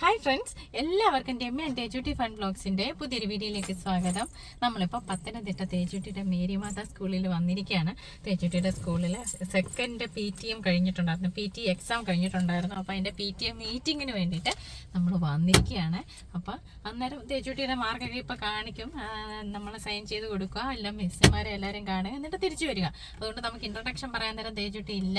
Hi friends എല്ലാവർക്കും Ramya and Tejutty fun ബ്ലോഗ്സിന്റെ പുതിയൊരു വീഡിയോയിലേക്ക് സ്വാഗതം. നമ്മളിപ്പോൾ പത്തനംതിട്ട തേജുട്ടിയുടെ മേരിമാത സ്കൂളിൽ വന്നിരിക്കുകയാണ്. തേജുട്ടിയുടെ സ്കൂളിൽ സെക്കൻഡ് പി ടി എം കഴിഞ്ഞിട്ടുണ്ടായിരുന്നു. പി ടി എക്സാം കഴിഞ്ഞിട്ടുണ്ടായിരുന്നു. അപ്പോൾ അതിന്റെ പി ടി എം മീറ്റിങ്ങിന് വേണ്ടിയിട്ട് നമ്മൾ വന്നിരിക്കുകയാണ്. അപ്പോൾ അന്നേരം തേജുട്ടിയുടെ മാർക്കൊക്കെ ഇപ്പോൾ കാണിക്കും. നമ്മൾ സൈൻ ചെയ്ത് കൊടുക്കുക. എല്ലാം മിസ്സുമാരെ എല്ലാവരും കാണുക എന്നിട്ട് തിരിച്ചു വരിക. അതുകൊണ്ട് നമുക്ക് ഇൻട്രൊഡക്ഷൻ പറയാൻ നേരം തേജുട്ടി ഇല്ല.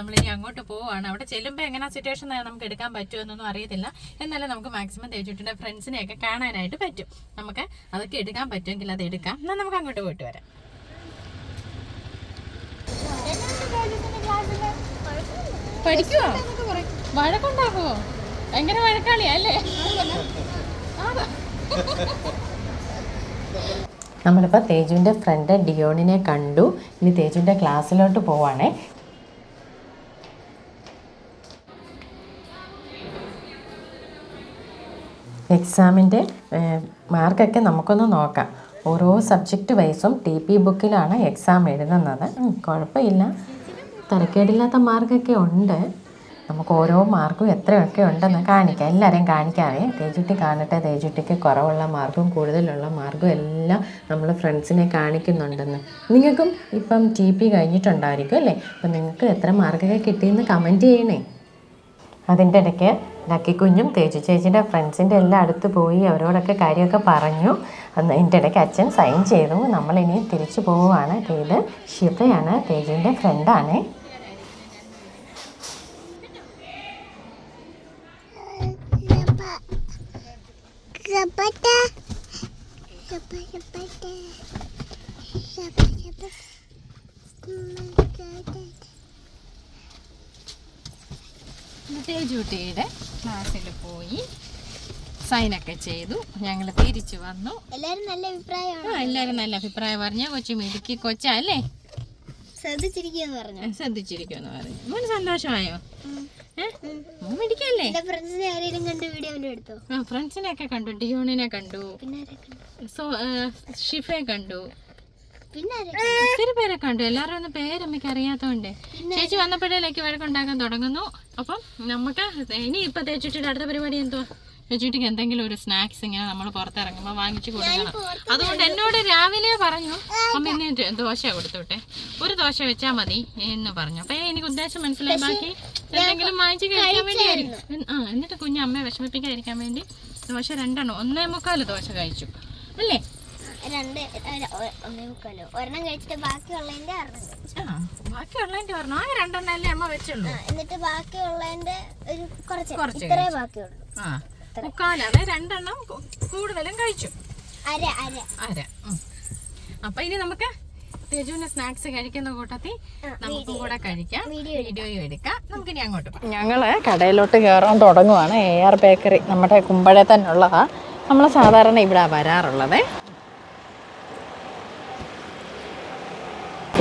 നമ്മളിനി അങ്ങോട്ട് പോവുകയാണ് അവിടെ ചെല്ലുമ്പോൾ എങ്ങനെ സിറ്റുവേഷൻ നമുക്ക് എടുക്കാൻ പറ്റുമെന്നൊന്നും അറിയത്തില്ല. എന്നാലും നമുക്ക് മാക്സിമം തേച്ചിട്ടുണ്ട് ഫ്രണ്ട്സിനെയൊക്കെ കാണാനായിട്ട് പറ്റും. നമുക്ക് അതൊക്കെ എടുക്കാൻ പറ്റുമെങ്കിൽ അത് എടുക്കാം. എന്നാൽ നമുക്ക് അങ്ങോട്ട് പോയിട്ട് വരാം. പഠിക്കുവോ? വഴക്കുണ്ടാക്കുവോ? ഭയങ്കര വഴക്കാളിയാ അല്ലേ? നമ്മളിപ്പോൾ തേജുവിന്റെ ഫ്രണ്ട് ഡിയോണിനെ കണ്ടു. ഇനി തേജുവിന്റെ ക്ലാസ്സിലോട്ട് പോവാണേ. എക്സാമിന്റെ മാർക്കൊക്കെ നമുക്കൊന്ന് നോക്കാം. ഓരോ സബ്ജക്റ്റ് വൈസും ടി പി ബുക്കിലാണ് എക്സാം എഴുതുന്നത്. കുഴപ്പമില്ല. തിരക്കേടില്ലാത്ത മാർക്കൊക്കെ ഉണ്ട്. നമുക്ക് ഓരോ മാർക്കും എത്രയൊക്കെ ഉണ്ടെന്ന് കാണിക്കാം. എല്ലാവരെയും കാണിക്കാവേ. തേജുട്ടി കാണട്ടെ. തേജുട്ടിക്ക് കുറവുള്ള മാർക്കും കൂടുതലുള്ള മാർക്കും എല്ലാം നമ്മൾ ഫ്രണ്ട്സിനെ കാണിക്കുന്നുണ്ടെന്ന്. നിങ്ങൾക്കും ഇപ്പം ടി പി കഴിഞ്ഞിട്ടുണ്ടായിരിക്കും അല്ലേ? അപ്പം നിങ്ങൾക്ക് എത്ര മാർക്കൊക്കെ കിട്ടിയെന്ന് കമന്റ് ചെയ്യണേ. അതിന്റെ ഇടയ്ക്ക് ലക്കി കുഞ്ഞും തേജു ചേച്ചിന്റെ ഫ്രണ്ട്സിന്റെ എല്ലാം അടുത്ത് പോയി അവരോടൊക്കെ കാര്യമൊക്കെ പറഞ്ഞു അന്ന് ഇതിന്റെ ഇടയ്ക്ക് അച്ഛൻ സൈൻ ചെയ്തു നമ്മളിനി തിരിച്ചു പോവുകയാണ് ഇത് ഷിഫയാണ് തേജുവിന്റെ ഫ്രണ്ടാണ്. Zapata, തേജുട്ടിയുടെ ക്ലാസ്സിൽ പോയി. സൈനൊക്കെ ചെയ്തു. ഞങ്ങൾ തിരിച്ചു വന്നു. എല്ലാവരും നല്ല അഭിപ്രായമാണ്? ആ എല്ലാവരും നല്ല അഭിപ്രായം പറഞ്ഞ. കൊച്ചു മിടുക്കി കൊച്ചാ അല്ലേ? ശ്രദ്ധിച്ചിരിക്കുമെന്ന് പറഞ്ഞു. ശ്രദ്ധിച്ചിരിക്കുമെന്ന് പറഞ്ഞു. മോന് സന്തോഷമായോ? മിടിക്കല്ലേ? ഫ്രണ്ട്സിനെ ഒക്കെ കണ്ട് ഡിയോണിനെ കണ്ടു. ഷിഫെ കണ്ടു. ഒത്തിരി പേരെ കണ്ടു. എല്ലാവരും ഒന്ന് പേരമ്മയ്ക്ക് അറിയാത്തതുകൊണ്ട് ചേച്ചി വന്നപ്പോഴേക്ക് വഴക്കുണ്ടാക്കാൻ തുടങ്ങുന്നു. അപ്പം നമുക്ക് ഇനി ഇപ്പൊ തേച്ചുട്ടിയുടെ അടുത്ത പരിപാടി എന്തോ ചേച്ചിട്ടിക്ക് എന്തെങ്കിലും ഒരു സ്നാക്സ് ഇങ്ങനെ നമ്മൾ പുറത്തിറങ്ങുമ്പോൾ വാങ്ങിച്ചു കൊടുക്കണം. അതുകൊണ്ട് എന്നോട് രാവിലെ പറഞ്ഞു അമ്മ ഇന്ന് ദോശ കൊടുത്തോട്ടെ. ഒരു ദോശ വെച്ചാൽ മതി എന്ന് പറഞ്ഞു. അപ്പൊ എനിക്ക് ഉദ്ദേശം മനസ്സിലായി. ബാക്കി എന്തെങ്കിലും വാങ്ങിച്ചു കഴിക്കാൻ വേണ്ടിയായിരിക്കും ആ എന്നിട്ട് കുഞ്ഞമ്മയെ വിഷമിപ്പിക്കാതിരിക്കാൻ വേണ്ടി ദോശ രണ്ടെണ്ണം ഒന്നേ മുക്കാൽ ദോശ കഴിച്ചു. അല്ലേ? രണ്ട് ഒന്നേ മുക്കാലോ. ഒരെണ്ണം കഴിച്ചിട്ട് ബാക്കിയുള്ളതിന്റെ ഒരെണ്ണം ബാക്കിയുള്ളതിന്റെ പറഞ്ഞു ആ രണ്ടെണ്ണം അല്ലേ അമ്മ വെച്ചുള്ളൂ. എന്നിട്ട് ബാക്കിയുള്ളതിന്റെ ഒരു കുറച്ച്. ഇത്രേ ബാക്കിയുള്ളൂ. ആ മുക്കാലത് രണ്ടെണ്ണം കൂടുതലും കഴിച്ചു. അര അര. അര. അപ്പൊ ഇനി നമുക്ക് തേജുവിന്റെ സ്നാക്സ് കഴിക്കുന്ന കൂട്ടത്തിൽ നമുക്കും കൂടെ കഴിക്കാം. വീഡിയോ വീഡിയോയും എടുക്കാം. നമുക്ക് ഇനി അങ്ങോട്ട് പോകാം. ഞങ്ങൾ കടയിലോട്ട് കയറാൻ തുടങ്ങുവാണ്. എ ആർ ബേക്കറി നമ്മുടെ കുമ്പഴ തന്നെ ഉള്ളതാ നമ്മൾ സാധാരണ ഇവിടെ വരാറുള്ളത്.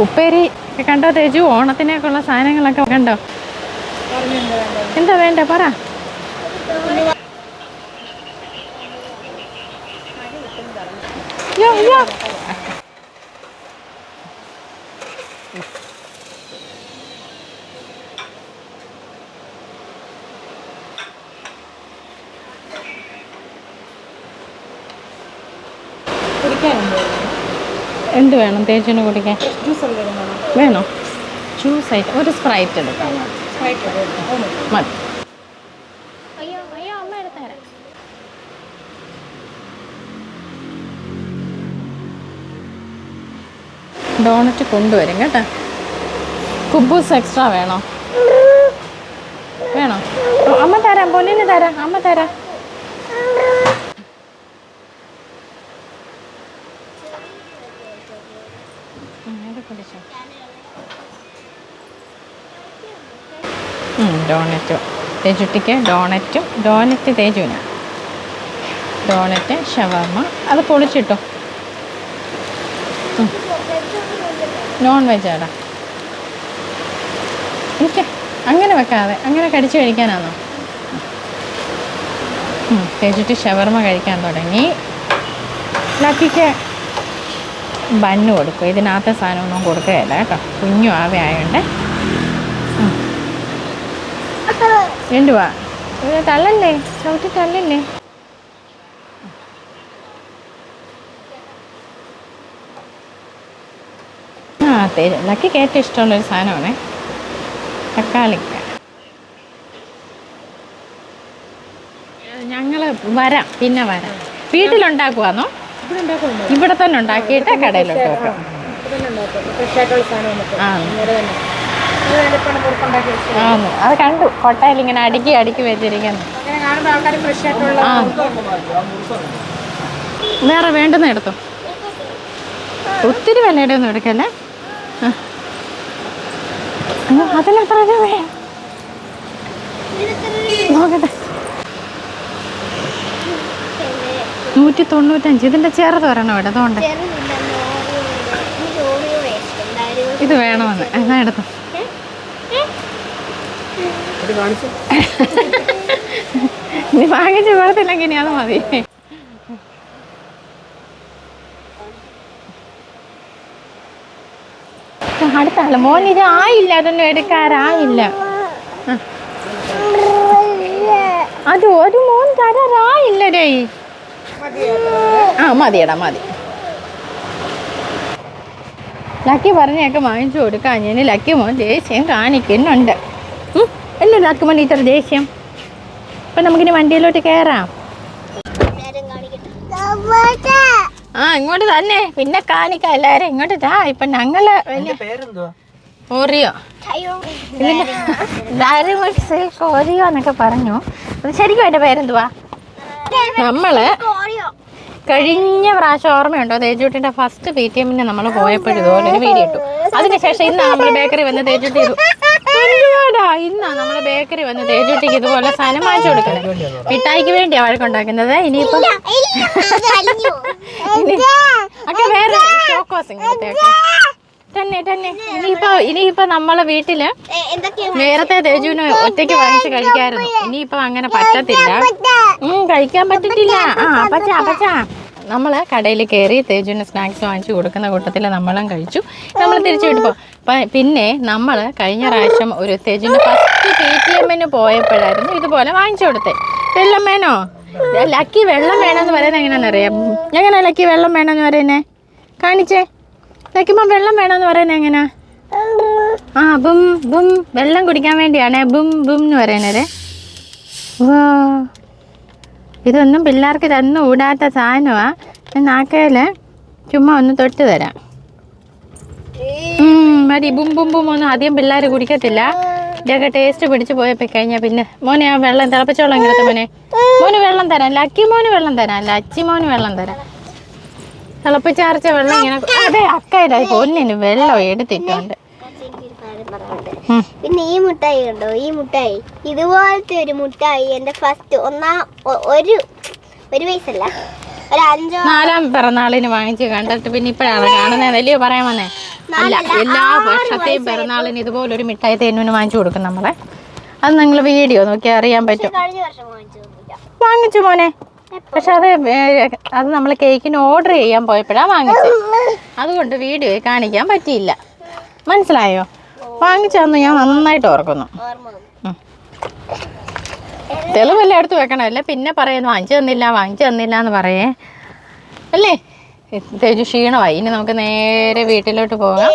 ഉപ്പേരി കണ്ടോ? തേജു ഓണത്തിനൊക്കെ ഉള്ള സാധനങ്ങളൊക്കെ കണ്ടോ? എന്താ വേണ്ട? പറ. യോ, യോ. എന്ത് വേണം? തേച്ചിന് കുടിക്കാൻ വേണോ? ജ്യൂസ് ആയിട്ട് ഒരു സ്പ്രൈറ്റ് എടുക്കാം. മതി. അയ്യോ അയ്യോ അമ്മ എടുത്തേരാ ഡോണറ്റ് കൊണ്ടുവരും കേട്ടോ. കുബൂസ് എക്സ്ട്രാ വേണോ? വേണോ? അമ്മ തരാം പൊന്നിന് തരാം അമ്മ തരാം ഉം, ഇത് കുടിച്ചോ. ഉം, ഡോണറ്റും തേജുട്ടിക്ക് ഡോണറ്റും ഡോണറ്റ് തേജുവിന് ഡോണറ്റ് ഷവർമ അത് പൊളിച്ചിട്ടോ. നോൺ വെജ് ആടാ. എനിക്ക് അങ്ങനെ വെക്കാതെ അങ്ങനെ കടിച്ചു കഴിക്കാനാണോ തേജുട്ടി ഷവർമ കഴിക്കാൻ തുടങ്ങി. ലക്കിക്ക് ബണ്ണ് കൊടുക്കും. ഇതിനകത്തെ സാധനമൊന്നും കൊടുക്കുകയില്ല കേട്ടോ. കുഞ്ഞു ആവയായോണ്ട്. എന്തുവാ ഇത് തള്ളല്ലേ? ചവിട്ടി തള്ളല്ലേ? ആ തേര് ലക്കിക്ക് ഏറ്റവും ഇഷ്ടമുള്ളൊരു സാധനമാണേ. തക്കാളിക്ക ഞങ്ങൾ വരാം പിന്നെ വരാം. വീട്ടിലുണ്ടാക്കുവാന്നോ? ഇവിടെ തന്നെ ഉണ്ടാക്കിയിട്ട് കടയിലോട്ട് വെക്കാം. ആ ആന്ന്. അത് കണ്ടു. കൊട്ടയിൽ ഇങ്ങനെ അടുക്കി അടുക്കി വെച്ചിരിക്കുന്നു. വേറെ വേണ്ടുന്ന എടുത്തു? ഒത്തിരി വിലയുടെ ഒന്നും എടുക്കല്ലേ അതിനെത്ര രൂപയാ? നോക്കട്ടെ. നൂറ്റി തൊണ്ണൂറ്റഞ്ച് ഇതിന്റെ ചെറുത് വരണം ഇവിടെ. അതുകൊണ്ട് ഇത് വേണമെന്ന്. എന്നാ എടുത്തു? നീ വാങ്ങിച്ചു കൊടുത്തില്ലെങ്കിൽ ഇനി അത് മതി. അടുത്താണ് മോൻ ഇത് ആയില്ല അതൊന്നും എടുക്കാറായില്ല. അത് ഒരു മോൻ തരാറായില്ല ഡേ ആ മതിയടാ മതി. ലക്കി പറഞ്ഞൊക്കെ വാങ്ങിച്ചു കൊടുക്കാൻ. ഞാൻ ലക്കി മോൻ ദേഷ്യം കാണിക്കുന്നുണ്ട്. ലക്കി മോൻ ഇത്ര ദേഷ്യം. ഇപ്പം നമുക്കിനി വണ്ടിയിലോട്ട് കയറാം ആ ഇങ്ങോട്ട് തന്നെ. പിന്നെ കാണിക്കാം എല്ലാവരും ഇങ്ങോട്ട് താ ഇപ്പം ഞങ്ങൾ ഓറിയോ. ഓറിയോ എന്നൊക്കെ പറഞ്ഞു. അത് ശരിക്കും എന്റെ പേരെന്തുവാ? നമ്മൾ കഴിഞ്ഞ പ്രാവശ്യം ഓർമ്മയുണ്ടോ? തേജുട്ടിന്റെ ഫസ്റ്റ് പി ടി എമ്മിന് നമ്മൾ പോയപ്പോഴും ഇതുപോലെ ഒരു വീഡിയോ ഇട്ടു. അതിനുശേഷം ഇന്നാ നമ്മൾ ബേക്കറി വന്ന് തേജുട്ടി എന്തുവാടാ? ഇന്നാ നമ്മൾ ബേക്കറി വന്ന് തേജുട്ടിക്ക് ഇതുപോലെ സാധനം വാങ്ങിച്ചു കൊടുക്കണം. മിഠായിക്ക് വേണ്ടിയാ വഴക്കുണ്ടാക്കുന്നത്. ഇനിയിപ്പം ഇനി ഒക്കെ വേറെ ചോക്കോസ് ഇങ്ങനത്തെയൊക്കെ തന്നെ തന്നെ. ഇനിയിപ്പോ ഇനിയിപ്പോ നമ്മളെ വീട്ടിൽ നേരത്തെ തേജുവിന് ഒറ്റയ്ക്ക് വാങ്ങിച്ച് കഴിക്കായിരുന്നു. ഇനിയിപ്പോ അങ്ങനെ പറ്റത്തില്ല. ഉം കഴിക്കാൻ പറ്റത്തില്ല. ആ അപ്പച്ച അപ്പച്ച. നമ്മൾ കടയിൽ കയറി തേജുവിന് സ്നാക്സ് വാങ്ങിച്ചു കൊടുക്കുന്ന കൂട്ടത്തിൽ നമ്മളും കഴിച്ചു. നമ്മൾ തിരിച്ചു വിട്ടു പോകും പിന്നെ നമ്മൾ കഴിഞ്ഞ പ്രാവശ്യം ഒരു തേജിന്റെ ഫസ്റ്റ് പി ടി എമ്മിന് പോയപ്പോഴായിരുന്നു ഇതുപോലെ വാങ്ങിച്ചു കൊടുത്തേ. വെള്ളം വേണോ? ലക്കി വെള്ളം വേണമെന്ന് പറയുന്നത് എങ്ങനെയാണെന്നറിയാം എങ്ങനെ ലക്കി വെള്ളം വേണമെന്ന് പറയുന്നേ? കാണിച്ചേ. ലക്കിമ്മ വെള്ളം വേണമെന്ന് പറയുന്നത് എങ്ങനെയാ? ആ ബും ബും വെള്ളം കുടിക്കാൻ വേണ്ടിയാണ്. ബും ബും എന്ന് പറയുന്നത്. വാ. ഇതൊന്നും പിള്ളേർക്ക് തന്നു കൂടാത്ത ഞാൻ നാക്കയിൽ ചുമ്മാ ഒന്ന് തൊട്ട് തരാം. മതി. ബും ബും ഒന്നും ആദ്യം പിള്ളേർ കുടിക്കത്തില്ല. ഇതൊക്കെ ടേസ്റ്റ് പിടിച്ച് പോയപ്പോ കഴിഞ്ഞാൽ പിന്നെ മോനെ ആ വെള്ളം തിളപ്പിച്ചോളം ഇങ്ങനത്തെ മോനെ. മോന് വെള്ളം തരാം. ലക്കി മോന് വെള്ളം തരാം. ലച്ചി മോന് വെള്ളം തരാം. തിളപ്പിച്ചാർച്ച വെള്ളം ഇങ്ങനെ അതെ അക്കായിട്ടായി പൊന്നിന് വെള്ളം എടുത്തിട്ടുണ്ട്. പിന്നെ ഈ മുട്ടായി ഉണ്ടോ ഈ മുട്ടായി. ഇതുപോലത്തെ ഒരു മുട്ടായി എന്റെ ഫസ്റ്റ് ഒന്നാം ഒരു ഒരു വയസ്സല്ല. ഒരു അഞ്ചോ നാലാം പിറന്നാളിന് വാങ്ങിച്ച് കണ്ടിട്ട് പിന്നെ ഇപ്പോഴാണ് കാണുന്നത്. വലിയ പറയാൻ വന്നേ? അല്ല എല്ലാ വർഷത്തെയും പിറന്നാളിന് ഇതുപോലൊരു മിഠായി തേനുവിന് വാങ്ങിച്ചു കൊടുക്കും നമ്മളെ. അത് നിങ്ങൾ വീഡിയോ നോക്കി അറിയാൻ പറ്റും. വാങ്ങിച്ചു മോനെ. പക്ഷെ അത് അത് നമ്മൾ കേക്കിന് ഓർഡർ ചെയ്യാൻ പോയപ്പോഴാണ് വാങ്ങിച്ചത് അതുകൊണ്ട് വീഡിയോ കാണിക്കാൻ പറ്റിയില്ല. മനസ്സിലായോ? വാങ്ങിച്ചതെന്ന് ഞാൻ നന്നായിട്ട് ഓർക്കുന്നു. തെളിവെല്ലാം എടുത്ത് വെക്കണമല്ലേ? പിന്നെ പറയുന്നു വാങ്ങിച്ചു തന്നില്ല വാങ്ങിച്ചു തന്നില്ല എന്ന് പറയേ. അല്ലേ? തേജു ക്ഷീണമായി. ഇനി നമുക്ക് നേരെ വീട്ടിലോട്ട് പോകാം.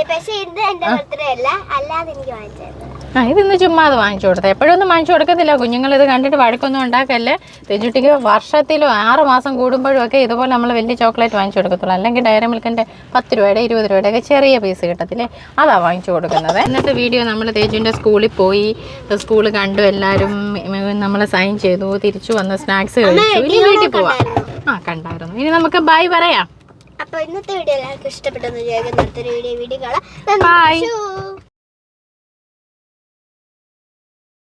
ആ. ഇതിന്ന് ചുമ്മാ അത് വാങ്ങിച്ചു കൊടുത്തത് എപ്പോഴൊന്നും വാങ്ങിച്ചു കൊടുക്കത്തില്ല. കുഞ്ഞുങ്ങൾ ഇത് കണ്ടിട്ട് വഴക്കൊന്നും ഉണ്ടാക്കല്ലേ? തേജുട്ടിക്ക് വർഷത്തിലും ആറ് മാസം കൂടുമ്പോഴും ഒക്കെ ഇതുപോലെ നമ്മൾ വലിയ ചോക്ലേറ്റ് വാങ്ങിച്ചു കൊടുക്കത്തുള്ളൂ. അല്ലെങ്കിൽ ഡയറി മിൽക്കിന്റെ പത്ത് രൂപയുടെ ഇരുപത് രൂപയുടെ ഒക്കെ ചെറിയ പീസ് കിട്ടത്തില്ലേ? അതാ വാങ്ങിച്ചു കൊടുക്കുന്നത്. ഇന്നത്തെ വീഡിയോ നമ്മൾ തേജുവിന്റെ സ്കൂളിൽ പോയി. സ്കൂൾ കണ്ടു. എല്ലാവരും നമ്മൾ സൈൻ ചെയ്തു. തിരിച്ചു വന്ന് സ്നാക്സ് കഴിച്ചു. ഇനി വീട്ടിൽ പോവാം. ആ കണ്ടായിരുന്നു. ഇനി നമുക്ക് ബൈ പറയാം. അപ്പൊ ഇന്നത്തെ വീഡിയോ എല്ലാവർക്കും ഇഷ്ടപ്പെട്ടെന്ന് വിചാരിക്കുന്നു. അടുത്തൊരു വീഡിയോ വീഡിയോ കാണാം.